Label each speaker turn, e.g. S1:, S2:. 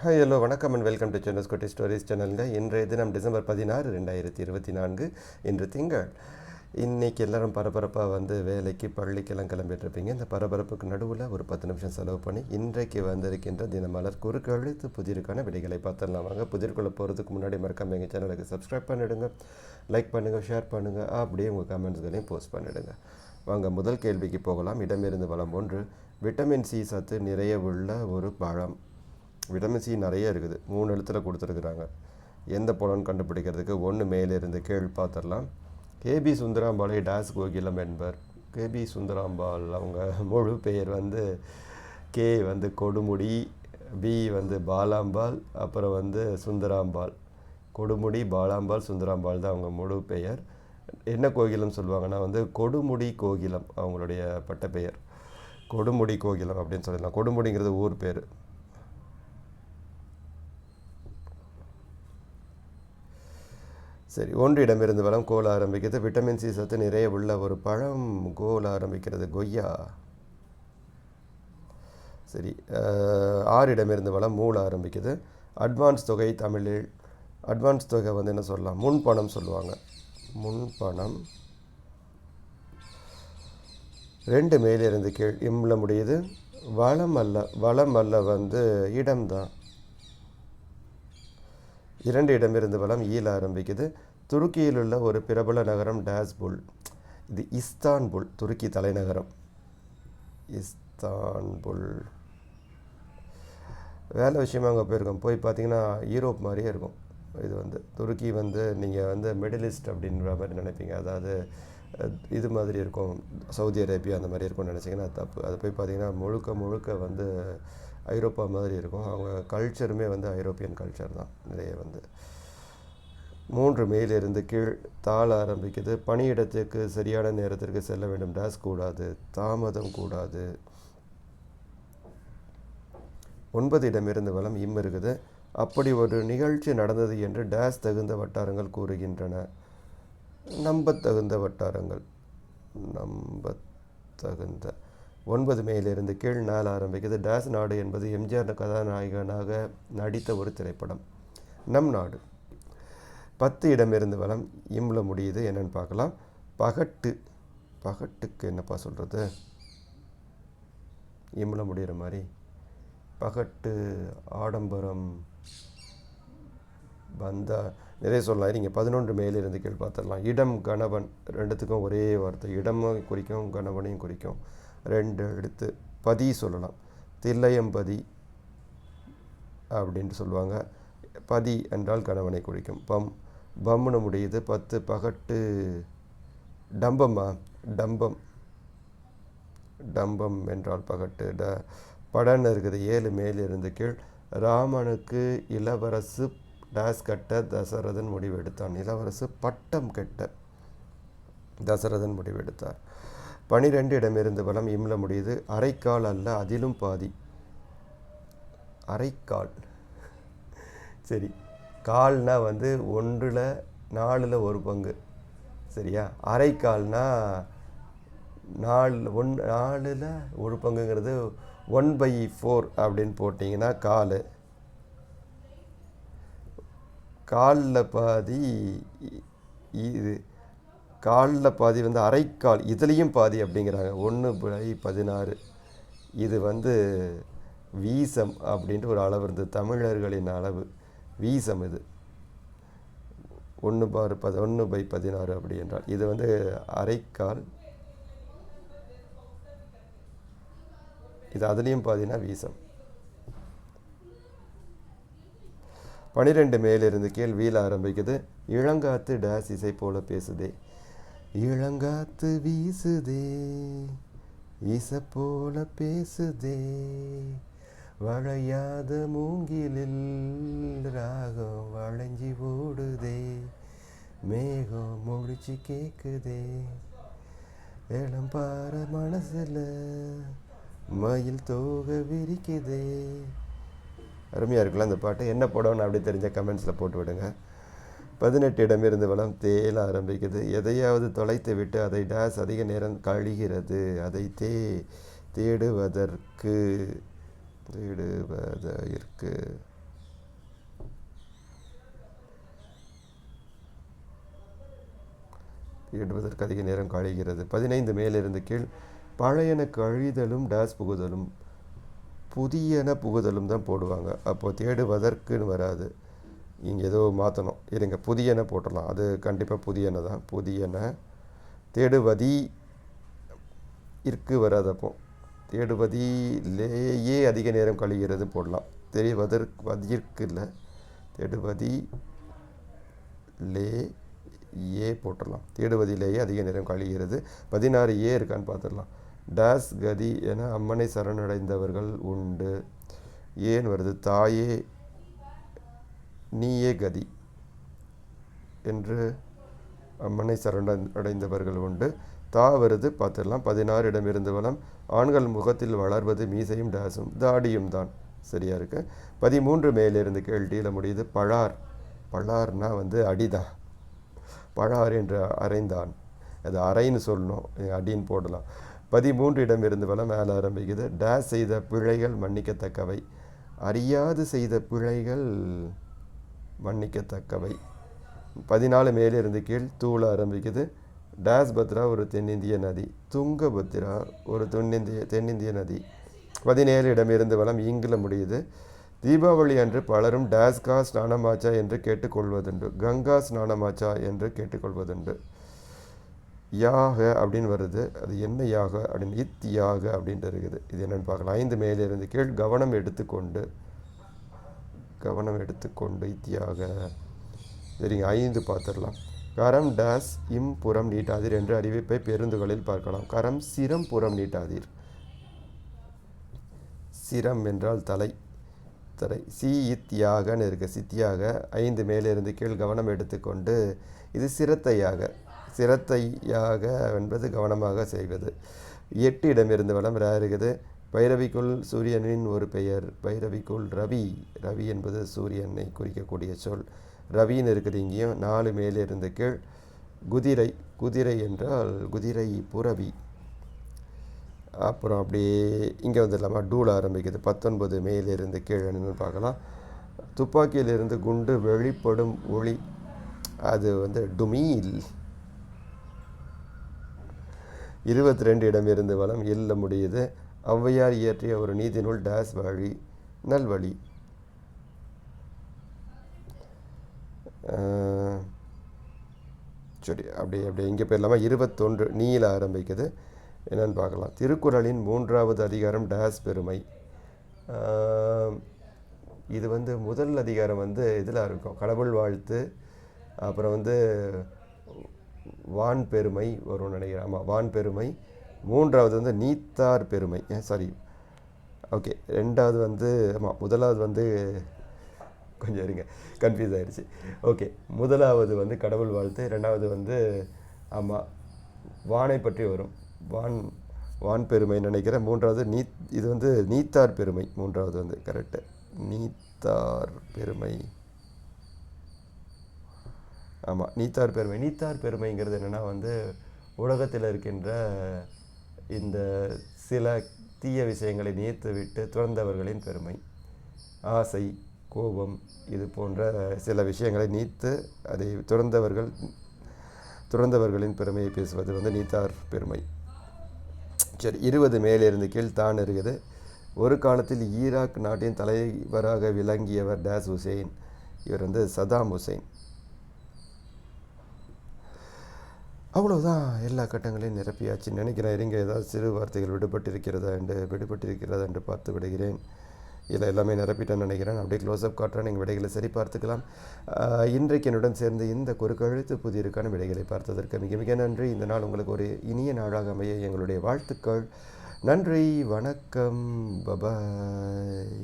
S1: Hi hello வணக்கம் and welcome to சென்னஸ் கோட்டி ஸ்டோரிஸ் சேனலுங்க இன்றைய தினம் டிசம்பர் பதினாறு ரெண்டாயிரத்தி இருபத்தி நான்கு இன்று திங்கள். இன்றைக்கி எல்லோரும் பரபரப்பாக வந்து வேலைக்கு பள்ளிக்கெல்லாம் கிளம்பிட்டுருப்பீங்க. இந்த பரபரப்புக்கு நடுவில் ஒரு பத்து நிமிஷம் செலவு பண்ணி இன்றைக்கு வந்திருக்கின்ற தினமலர் குறுக்கு அழுத்து புதிருக்கான விடைகளை பார்த்துடலாம். வாங்க புதிர்க்குள்ளே போகிறதுக்கு முன்னாடி மறக்காமல் எங்கள் சேனலுக்கு சப்ஸ்கிரைப் பண்ணிவிடுங்க லைக் பண்ணுங்கள் ஷேர் பண்ணுங்கள் அப்படியே உங்கள் கமெண்ட்ஸ்களையும் போஸ்ட் பண்ணிவிடுங்க வாங்க முதல் கேள்விக்கு போகலாம். இடமிருந்து வளம் ஒன்று விட்டமின் சி சத்து நிறைய உள்ள ஒரு பழம். விட்டமின் சி நிறைய இருக்குது. மூணு எழுத்தில் கொடுத்துருக்குறாங்க. எந்த பழம்னு கண்டுபிடிக்கிறதுக்கு? ஒன்று மேலிருந்து கீழ் பார்த்துடலாம். கேபி சுந்தராம்பாளை டாஸ் கோகிலம் என்பர். கேபி சுந்தராம்பாள் அவங்க முழு பெயர் வந்து கே வந்து கொடுமுடி பி வந்து பாலாம்பாள் அப்புறம் வந்து சுந்தராம்பாள். கொடுமுடி பாலாம்பாள் சுந்தராம்பாள் தான் அவங்க முழு பெயர். என்ன கோகிலம் சொல்லுவாங்கன்னா வந்து கொடுமுடி கோகிலம் அவங்களுடைய பட்ட பெயர். கொடுமுடி கோகிலம் அப்படின்னு சொல்லலாம் கொடுமுடிங்கிறது ஊர் பேர். சரி ஒன்றிடமிருந்து வளம் கோல் ஆரம்பிக்கிறது. விட்டமின் சி சத்து நிறைய உள்ள ஒரு பழம் கோல் ஆரம்பிக்கிறது. கொய்யா. சரி ஆறிடமிருந்து வளம் மூல ஆரம்பிக்குது. அட்வான்ஸ் தொகை தமிழில் அட்வான்ஸ் தொகை வந்து என்ன சொல்லலாம்? முன்பணம் சொல்லுவாங்க. முன்பணம். ரெண்டு மேலிருந்து கீழ் இம்ல முடியுது. வளம் அல்ல வளம் அல்ல வந்து இடம்தான் இரண்டு இடமிருந்து வளம் ஈல ஆரம்பிக்குது. துருக்கியில் உள்ள ஒரு பிரபல நகரம் டாஸ்புல். இது இஸ்தான்புல் துருக்கி தலைநகரம். இஸ்தான்புல். வேலை விஷயமா அங்கே போயிருக்கோம். போய் பார்த்தீங்கன்னா யூரோப் மாதிரியே இருக்கும். இது வந்து துருக்கி வந்து நீங்கள் வந்து மிடில் ஈஸ்ட் அப்படின்ற மாதிரி நினைப்பீங்க. அதாவது இது மாதிரி இருக்கும். சவுதி அரேபியா அந்த மாதிரி இருக்கும்னு நினச்சிங்கன்னா தப்பு. அது போய் பார்த்தீங்கன்னா முழுக்க முழுக்க வந்து ஐரோப்பா மாதிரி இருக்கும். அவங்க கல்ச்சருமே வந்து ஐரோப்பியன் கல்ச்சர் தான். நிறைய வந்து மூன்று மேலிருந்து கீழ் தாள ஆரம்பிக்குது. பணியிடத்துக்கு சரியான நேரத்திற்கு செல்ல வேண்டும். டேஸ் கூடாது. தாமதம் கூடாது. ஒன்பது இடமிருந்து வளம் இம் இருக்குது. அப்படி ஒரு நிகழ்ச்சி நடந்தது என்று டேஸ் தகுந்த வட்டாரங்கள் கூறுகின்றன. நம்பத்தகுந்த வட்டாரங்கள். நம்ப தகுந்த ஒன்பது மேலிருந்து கீழ் நாள் ஆரம்பிக்குது. டேஸ் நாடு என்பது எம்ஜிஆர் கதாநாயகனாக நடித்த ஒரு திரைப்படம். நம் நாடு. பத்து இடமிருந்து வளம் இம்ல முடியுது என்னன்னு பார்க்கலாம். பகட்டு. பகட்டுக்கு என்னப்பா சொல்கிறது இம்ல முடிகிற மாதிரி. பகட்டு ஆடம்பரம் வந்தா நிறைய சொல்லலாம். நீங்கள் பதினொன்று மேலிருந்து கீழ் பார்த்துடலாம். இடம் கணவன் ரெண்டுத்துக்கும் ஒரே வார்த்தை. இடமும் குறிக்கும் கணவனையும் குறிக்கும். ரெண்டு எடுத்து பதி சொல்லலாம். தில்லையம்பதி அப்படின்ட்டு சொல்லுவாங்க. பதி என்றால் கணவனை குறிக்கும். பம் பம்னு முடியுது. பத்து பகட்டு டம்பம்மா? டம்பம். டம்பம் என்றால் பகட்டு. ட படன்னு இருக்குது. ஏழு மேலிருந்து கீழ். ராமனுக்கு இளவரசு டாஸ் கட்ட தசரதன் முடிவெடுத்தான் இளவரசு பட்டம் கெட்ட தசரதன் முடிவெடுத்தார் பனிரெண்டு இடமிருந்து வலம் இம்ல முடியுது. அரைக்கால் அல்ல அதிலும் பாதி. அரைக்கால். சரி. கால்னால் வந்து ஒன்றில் நாலில் ஒரு பங்கு. சரியா? அரைக்கால்னால் நாலு ஒன் நாலில் ஒரு பங்குங்கிறது ஒன் பை ஃபோர் அப்படின்னு போட்டிங்கன்னா கால். காலில் பாதி இது. காலில் பாதி வந்து அரைக்கால் இதுலேயும் பாதி அப்படிங்கிறாங்க. ஒன்று பை பதினாறு. இது வந்து வீசம் அப்படின்ட்டு ஒரு அளவு இருந்தது. தமிழர்களின் அளவு. வீசம் இது. ஒன்று பார் பத ஒன்று பை பதினாறு அப்படி என்றால். இது வந்து அரைக்கால். இது அதுலேயும் பாதினா வீசம். பனிரெண்டு மேலிருந்து கீழ் வீழ ஆரம்பிக்குது. இளங்காத்து டேஸ் இசை போல பேசுதே. இளங்காத்து வீசுதே இச போல பேசுதே. வளையாத மூங்கிலில் ராகம் வளைஞ்சி ஓடுதே மேகம் முடிச்சு கேக்குதே. இளம் பார மனசுல மயில் தோக விரிக்குதே. அருமையாக இருக்குல்ல அந்த பாட்டு? என்ன போடணும்னு அப்படி தெரிஞ்ச கமெண்ட்ஸில் போட்டு விடுங்க. பதினெட்டிடமிருந்து வளம் தேல ஆரம்பிக்குது. எதையாவது தொலைத்து விட்டு அதை டேஸ் அதிக நேரம் கழிகிறது. அதை தே தேடுவதற்கு தேடுவதற்கு. தேடுவதற்கு அதிக நேரம் கழிகிறது. பதினைந்து மேலிருந்து கீழ் பழையன கழிதலும் டேஸ் புகுதலும் புதியன புகுதலும் தான் போடுவாங்க. அப்போது தேடுவதற்குன்னு வராது. இங்கே ஏதோ மாற்றணும் இருங்க புதியன போட்டுடலாம். அது கண்டிப்பாக புதியன தான். புதியன தேடுவதி இருக்கு வராதப்போ தேடுவதிலேயே அதிக நேரம் கழிகிறது போடலாம். தெரிவதற்கு வதிற்கு இல்லை தேடுவதி லே ஏ போட்டுடலாம். தேடுவதிலேயே அதிக நேரம் கழிகிறது. பதினாறு ஏ இருக்கான்னு பார்த்துடலாம் டேஸ் கதி என அம்மனை சரணடைந்தவர்கள் உண்டு. ஏன் வருது? தாயே நீயே கதி என்று அம்மனை சரணடைந்தவர்கள் உண்டு. தா வருது பார்த்துடலாம். பதினாறு இடமிருந்து வளம். ஆண்கள் முகத்தில் வளர்வது மீசையும் டேஸும் தாடியும் தான். சரியா இருக்கு. பதிமூன்று மேலிருந்து கேள்வியில் முடியுது. பழார். பழார்னா வந்து அடிதான். பழார் என்று அரைந்தான். அது அரைன்னு சொல்லணும். அடின்னு போடலாம். பதிமூன்று இடம் இருந்து வளம் மேலே ஆரம்பிக்குது. டேஸ் செய்த பிழைகள் மன்னிக்கத்தக்கவை. அறியாது செய்த பிழைகள் மன்னிக்கத்தக்கவை பதினாலு மேலிருந்து கீழ் தூள ஆரம்பிக்குது. டேஸ் பத்ரா ஒரு தென்னிந்திய நதி. துங்கபத்ரா ஒரு தென்னிந்திய தென்னிந்திய நதி. பதினேழு இடமிருந்து வளம் ஈங்கில முடியுது. தீபாவளி அன்று பலரும் டேஸ்கா ஸ்நானமாச்சா என்று கேட்டுக்கொள்வதுண்டு. கங்கா ஸ்நானமாச்சா என்று கேட்டுக்கொள்வதுண்டு. யாக அப்படின்னு வருது. அது என்ன யாக அப்படின்னு? இத் யாக அப்படின்ட்டு இருக்குது. இது என்னன்னு பார்க்கலாம். ஐந்து மேலிருந்து கீழ் கவனம் எடுத்துக்கொண்டு கவனம் எடுத்துக்கொண்டு இத்தியாக. சரிங்க ஐந்து பார்த்துடலாம். கரம் டேஸ் இம் புறம் நீட்டாதீர் என்ற அறிவிப்பை பேருந்துகளில் பார்க்கலாம். கரம் சிரம் புறம் நீட்டாதீர். சிரம் என்றால் தலை. தலை. சி இத்தியாகன்னு இருக்குது சித்தியாக ஐந்து மேலிருந்து கீழ் கவனம் எடுத்துக்கொண்டு இது சிரத்தையாக. சிரத்தையாக என்பது கவனமாக செய்வது. எட்டு இடமிருந்து வளம் இருக்குது பைரவிக்குள் சூரியனின் ஒரு பெயர் பைரவிக்குள் ரவி. ரவி என்பது சூரியனை குறிக்கக்கூடிய சொல். ரவின்னு இருக்குது இங்கேயும் நாலு மேலே இருந்த கீழ். குதிரை குதிரை என்றால் குதிரை புறவி. அப்புறம் அப்படியே இங்கே வந்துடலாமா? டூல் ஆரம்பிக்குது. பத்தொன்பது மேலிருந்து கீழே பார்க்கலாம். துப்பாக்கியிலிருந்து குண்டு வெளிப்படும் ஒளி. அது வந்து டுமீல். இருபத்தி ரெண்டு இடமிருந்து வளம் இல்ல முடியுது. ஔவையார் இயற்றிய ஒரு நீதி நூல் டேஸ் வழி நல்வழி சரி அப்படி அப்படி இங்கே போயிடலாமா இருபத்தொன்று நீயில் ஆரம்பிக்குது. என்னென்னு பார்க்கலாம். திருக்குறளின் மூன்றாவது அதிகாரம் டேஸ் பெருமை. இது வந்து முதல் அதிகாரம் வந்து இதில் இருக்கும். கடவுள் வாழ்த்து அப்புறம் வந்து வான் பெருமை வரும்னு நினைக்கிறேன். ஆமாம் வான் பெருமை. மூன்றாவது வந்து நீத்தார் பெருமை. சாரி ஓகே ரெண்டாவது வந்து ஆமாம் முதலாவது வந்து கொஞ்சம் இருங்க கன்ஃபியூஸ் ஆகிடுச்சு ஓகே முதலாவது வந்து கடவுள் வாழ்த்து ரெண்டாவது வந்து ஆமாம் வானை பற்றி வரும். வான் வான் பெருமை நினைக்கிறேன். மூன்றாவது நீ இது வந்து நீத்தார் பெருமை. மூன்றாவது வந்து கரெக்டு நீத்தார் பெருமை. ஆமாம் நீத்தார் பெருமை. நீத்தார் பெருமைங்கிறது என்னென்னா வந்து உலகத்தில் இருக்கின்ற இந்த சில தீய விஷயங்களை நீத்து விட்டு துறந்தவர்களின் பெருமை ஆசை கோபம் இது போன்ற சில விஷயங்களை நீத்து அதை துறந்தவர்கள் துறந்தவர்களின் பெருமையை பேசுவது வந்து நீத்தார் பெருமை. சரி இருபது மேலிருந்து கீழ் தான் இருக்குது. ஒரு காலத்தில் ஈராக் நாட்டின் தலைவராக விளங்கியவர் டேஸ் ஹுசைன் இவர் வந்து சதாம் ஹுசைன். அவ்வளவுதான். எல்லா கட்டங்களையும் நிரப்பியாச்சு. நினைக்கிறேன் இருங்க ஏதாவது சிறு வார்த்தைகள் விடுபட்டிருக்கிறதா என்று விடுபட்டிருக்கிறதா என்று பார்த்து விடுகிறேன். இதில் எல்லாமே நிரப்பிட்டேன்னு நினைக்கிறேன். அப்படியே க்ளோஸ்அப் காட்டுறேன். நீங்கள் விடைகளை சரி பார்த்துக்கலாம். இன்றைக்கு என்னுடன் சேர்ந்து இந்த குறுக்கழுத்து புதிருக்கான விடைகளை பார்த்ததற்கு மிக மிக நன்றி. இந்த நாள் உங்களுக்கு ஒரு இனிய நாளாக அமைய எங்களுடைய வாழ்த்துக்கள். நன்றி வணக்கம். பபாய்